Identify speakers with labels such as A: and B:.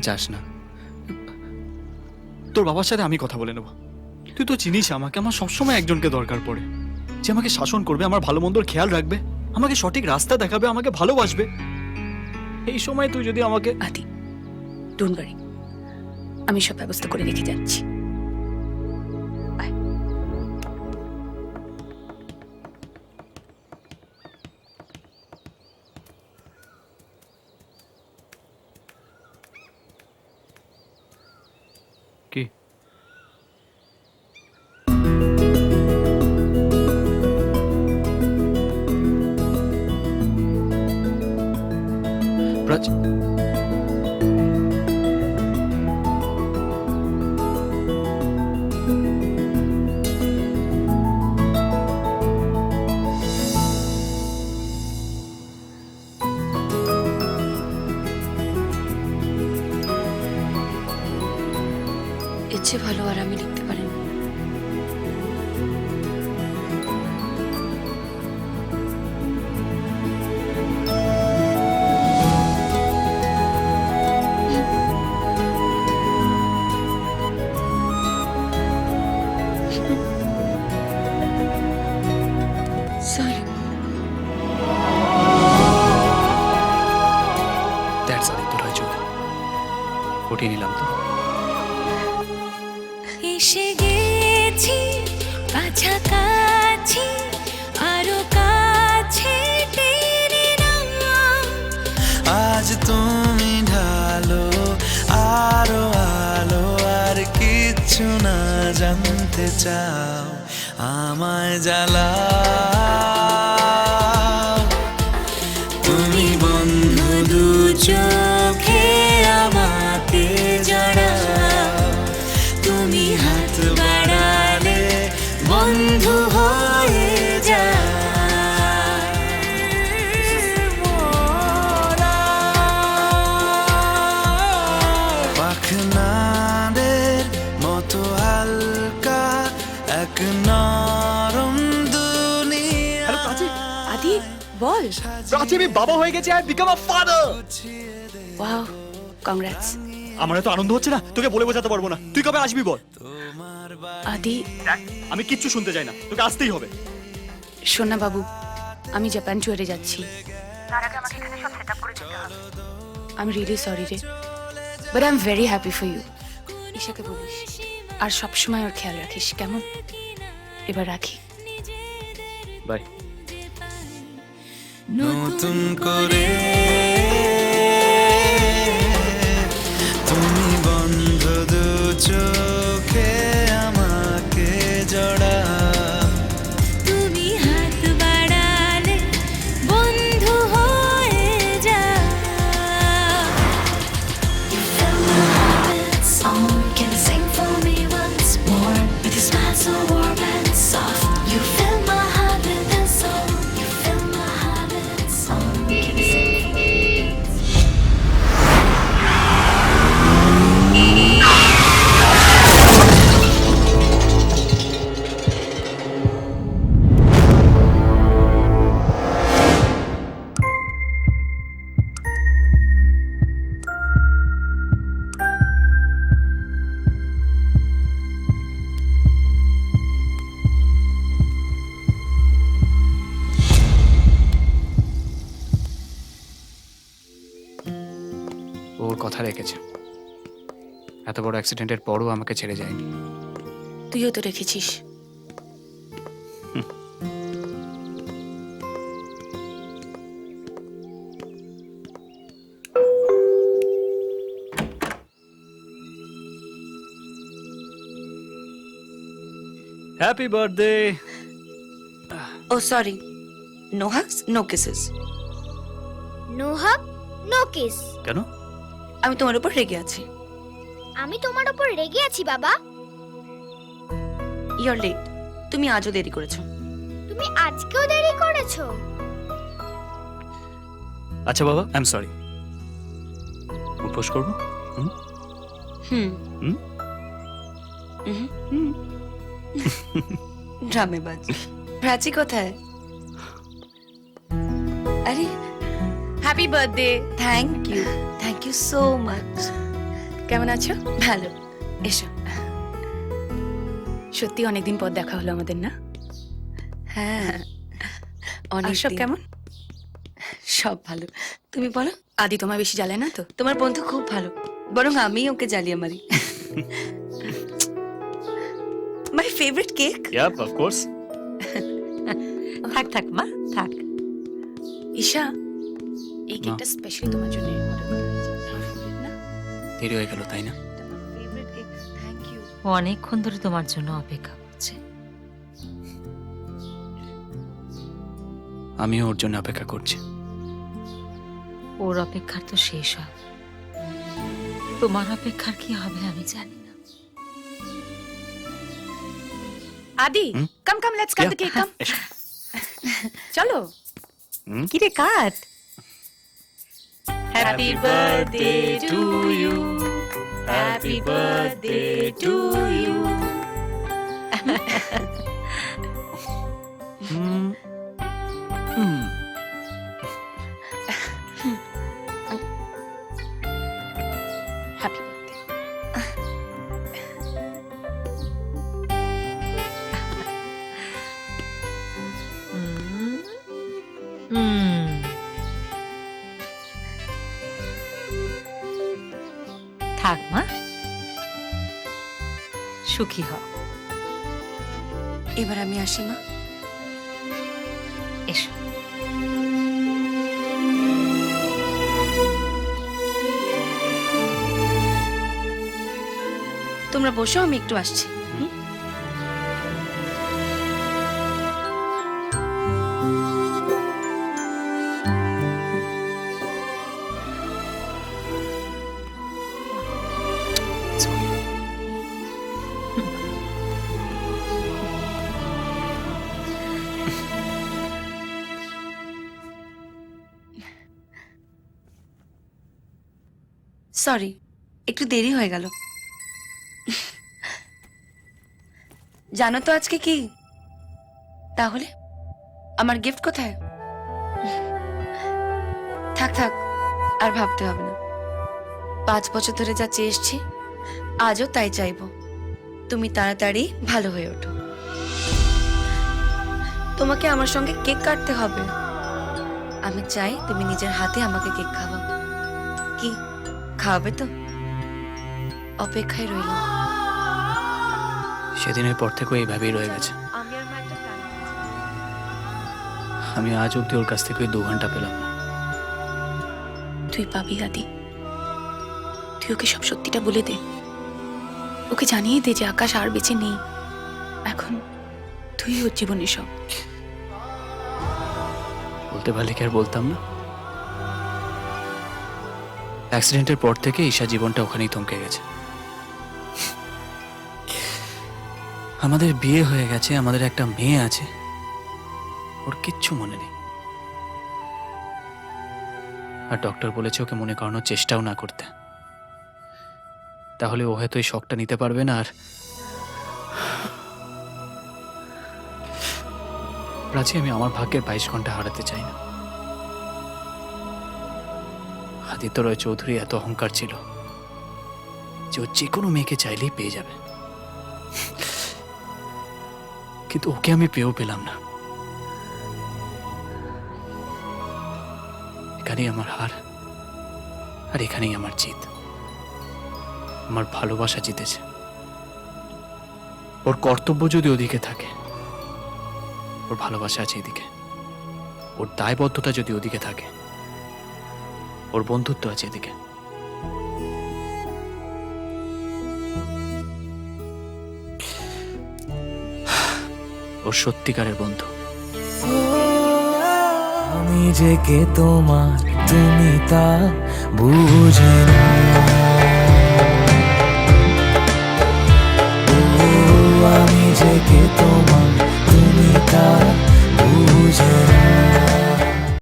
A: যাস না। তোর বাবার সাথে আমি কথা বলে নেব। তুই তো চিনিস, আমাকে আমার সবসময় একজনকে দরকার পড়ে। যে আমাকে শাসন করবে, আমার ভালো মন্দর খেয়াল রাখবে, আমাকে সঠিক রাস্তা দেখাবে, আমাকে ভালোবাসবে। এই সময় তুই যদি আমাকে
B: আদি ডোন্ট আমি সব ব্যবস্থা করে রেখে যাচ্ছি।
A: উঠিয়ে নিলাম তো।
C: এসে গেছি কাছাকাছি আরও কাছে
D: আজ তুমি ঢালো আরও আলো আর কিচ্ছু না জানতে চাও আমায় জ্বালা
B: বল।
A: প্রাচী আমি বাবা হয়ে গেছি I became a father
B: wow congrats
A: আমার তো আনন্দ হচ্ছে না তোকে বলে বোঝাতে পারব না। তুই কবে আসবি বল?
B: আদি।
A: আমি কিচ্ছু শুনতে চাই না তোকে আসতেই হবে।
B: শোন না বাবু আমি জাপান ট্যুরে যাচ্ছি। আমি রিয়েলি সরি রে but I am very happy for you ঈশাকে বলিস আর সবসময় ওর খেয়াল রাখিস কেমন? এবার রাখি।
A: বাই
D: নতুন করে
A: কথা রেখেছে। এত বড় অ্যাক্সিডেন্টের পরও আমাকে ছেড়ে যায়নি।
B: তুইও তো রেখেছিস।
A: হ্যাপি বার্থডে
B: ও sorry no hugs no kisses
E: no hug no kiss
A: কেন?
B: আমি তোমার উপর রেগে আছি।
E: আমি তোমার উপর রেগে আছি বাবা।
B: ইয়র লেট তুমি আজও দেরি করেছ।
E: তুমি আজকেও দেরি করেছ।
A: আচ্ছা বাবা আই এম সরি উপোস করব?
B: হুম?
A: হুম?
B: হুম? হুম। ড্রামে বাজ প্রাচী কোথায়? Happy birthday thank you thank you so much কেমন আছো? ভালো। এসো। সত্যি অনেকদিন পর দেখা হলো আমাদের না?
F: হ্যাঁ। অনেক
B: সব। কেমন?
F: সব ভালো। তুমি বলো?
B: আদি তোমায় বেশি জ্বালায় না তো?
F: তোমার বন্ধু খুব ভালো। বরং আমি ওকে জ্বালিয়ে মারি। My favourite cake
A: yep of course
F: থাক থাক মা থাক।
B: ঈশা এই কেকটা স্পেশালি তোমার জন্য অর্ডার করা হয়েছে।
A: দেরি হয়ে গেল তাই না?
F: ফেভারিট কেক থ্যাংক ইউ
G: ও অনেকক্ষণ ধরে তোমার জন্য অপেক্ষা করছে।
A: আমিও ওর জন্য অপেক্ষা করছি।
G: ওর অপেক্ষার তো শেষ হয়। তোমার অপেক্ষার কি হবে আমি জানি না।
B: Adi? Come come let's cut the cake come. চলো।
G: কিরে cut.
B: Happy birthday to
A: you. Happy
B: birthday to
G: you. hmm. থাক মা। সুখী হ।
F: এবার আমি আসি মা।
G: এসো।
F: তোমরা বসো আমি একটু আসছি। সরি, একটু দেরি হয়ে গেল। জানো তো আজকে কি? তাহলে, আমার গিফট কোথায়? থাক থাক, আর ভাবতে হবে না। পাঁচ বছর ধরে যা চেয়ে এসছি, আজও তাই চাইব। তুমি তাড়াতাড়ি ভালো হয়ে ওঠো। তোমাকে আমার সঙ্গে কেক কাটতে হবে। আমি চাই তুমি নিজের হাতে আমাকে কেক খাওয়াও। খাওয়াবে তো। অপেক্ষায় রইলাম
A: সেদিনের পর থেকেও এইভাবেই রয়ে গেছে।
F: আমি
A: আজ অব্দি ওর কাছ থেকে দু ঘণ্টা পেলাম না।
B: তুই পাবি আদি। তুই ওকে সব সত্যিটা বলে দে। ওকে জানিয়ে দে যে আকাশ আর বেঁচে নেই। এখন তুই ওর জীবনের সব।
A: বলতে পারলে কি আর বলতাম না? অ্যাক্সিডেন্টের পর থেকে ঈশা জীবনটা ওখানেই থমকে গেছে। আমাদের বিয়ে হয়ে গেছে, আমাদের একটা মেয়ে আছে। ওর কিচ্ছু মনে নেই। আর ডক্টর বলেছে ওকে মনে করানোর চেষ্টাও না করতে। তাহলে ও হয়তো এই শখটা নিতে পারবে না, আর প্রাচী আমি আমার ভাগ্যের বাইশ ঘণ্টা হারাতে চাই না। আদিত্য রয় চৌধুরী এত অহংকার ছিল যে ও যে কোনো মেয়েকে চাইলেই পেয়ে যাবে। কিন্তু ওকে আমি পেয়েও পেলাম না। এখানেই আমার হার আর এখানেই আমার জিত। আমার ভালোবাসা জিতেছে। ওর কর্তব্য যদি ওদিকে থাকে, ওর ভালোবাসা আছে এদিকে। ওর দায়বদ্ধতা যদি ওদিকে থাকে ওর বন্ধুত্ব আছে এদিকে। ওর সত্যিকারের বন্ধু।
D: আমি যে কে তোমার, তুমি তা বুঝে আমি যে কে তোমার, তুমি তা বুঝে না।